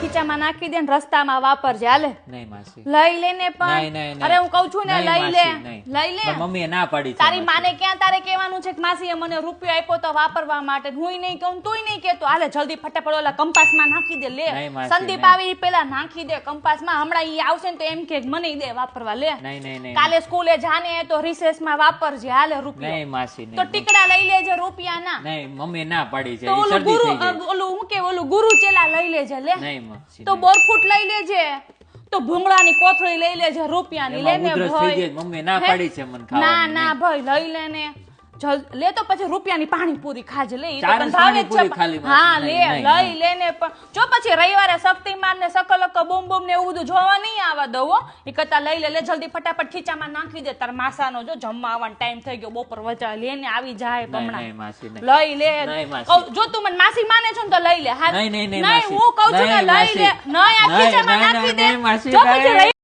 ખીચામાં નાખી દે ને રસ્તામાં વાપરજે હાલે? નહીં માસી. લઈ લે ને પણ. અરે હું કઉ છું ને લઈ લે. લઈ લે. મમ્મીએ ના પાડી તારી માને. ક્યાં તારે કહેવાનું છે કે માસીએ મને રૂપિયો આપ્યો તો વાપરવા માટે? હું નહીં કહું તું નહીં કહેતો. હાલે જલ્દી ફટાફટ ઓલા કંપાસમાં નાખી દે લે. સંદીપ. આવી પેલા નાખી દે કંપાસમાં. હમણાં ઈ આવશે ને તો એમ કે મને દે વાપરવા લે. કાલે સ્કૂલે જાને તો રિસેસમાં વાપરજે હાલે રૂપિયા. નહીં માસી તો ટીકડા લઈ લેજે રૂપિયાના. નહીં મમ્મી ના પાડી છે. ગુરુ થઈ જાય ઓલું હું કે ઓલું ગુરુ ચેલા લઈ લેજે લે. તો બોર ફૂટ લઈ લેજે. તો ભૂંગળાની કોથળી લઈ લેજે રૂપિયાની લેને ભાઈ. મમ્મી ના? પાડી છે મને ના ના ભાઈ લઈ લેને લે તો પછી રૂપિયાની પાણીપુરી ખાજે લે ઈ તો ભાવે છે. હા લે લઈ લે ને જો પછી રવિવારે શક્તિમાન ને સકલક બૂમ બૂમ ને એવું બધું જોવા નહીં આવવા દઉં એ કરતા લઈ લે લે જલ્દી ફટાફટ ખીચામાં નાખી દે તાર માસાનો જો જમવા આવવાનો ટાઈમ થઈ ગયો બપોર વચા લેને આવી જાય નહીં. લઈ લે. જો તું મને માસી માને છો ને તો લઈ લે. હા. નહીં. હું કહું છું ને લઈ લે. નહીં આ ખીચામાં નાખી દે. જો પછી